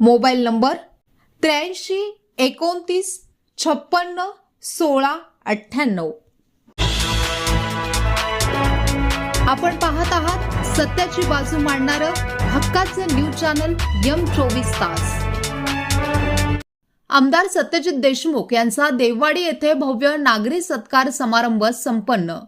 Mobile number त्र्याऐंशी एकोणतीस छप्पन्न सोळा अठ्ठ्याण्णव. आपण पाहत आहात सत्याची बाजू मांडणारं हक्काचं न्यूज चॅनल यम चोवीस तास. आमदार सत्यजित देशमुख यांचा देववाडी येथे भव्य नागरी सत्कार समारंभ संपन्न.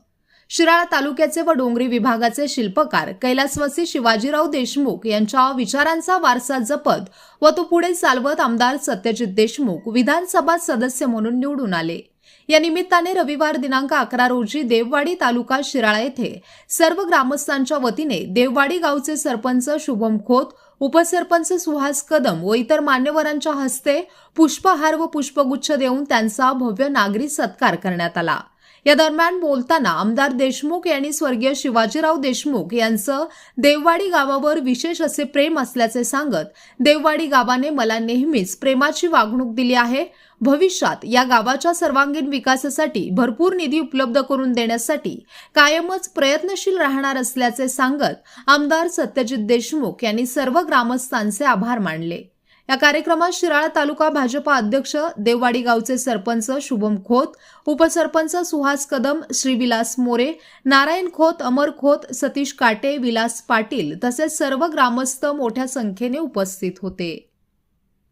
शिराळा तालुक्याचे व डोंगरी विभागाचे शिल्पकार कैलासवासी शिवाजीराव देशमुख यांच्या विचारांचा वारसा जपत व तो पुढे चालवत आमदार सत्यजित देशमुख विधानसभा सदस्य म्हणून निवडून आले. या निमित्ताने रविवार दिनांक अकरा रोजी देववाडी तालुका शिराळा येथे सर्व ग्रामस्थांच्या वतीने देववाडी गावचे सरपंच शुभम खोत उपसरपंच सुहास कदम व इतर मान्यवरांच्या हस्ते पुष्पहार व पुष्पगुच्छ देऊन त्यांचा भव्य नागरी सत्कार करण्यात आला. या दरम्यान बोलताना आमदार देशमुख यांनी स्वर्गीय शिवाजीराव देशमुख यांचं देववाडी गावावर विशेष असे प्रेम असल्याचे सांगत देववाडी गावाने मला नेहमीच प्रेमाची वागणूक दिली आहे. भविष्यात या गावाच्या सर्वांगीण विकासासाठी भरपूर निधी उपलब्ध करून देण्यासाठी कायमच प्रयत्नशील राहणार असल्याचे सांगत आमदार सत्यजित देशमुख यांनी सर्व ग्रामस्थांचे आभार मानले. या कार्यक्रमात शिराळा तालुका भाजपा अध्यक्ष देववाडी गावचे सरपंच शुभम खोत उपसरपंच सुहास कदम श्रीविलास मोरे नारायण खोत अमर खोत सतीश काटे विलास पाटील तसेच सर्व ग्रामस्थ मोठ्या संख्येने उपस्थित होते.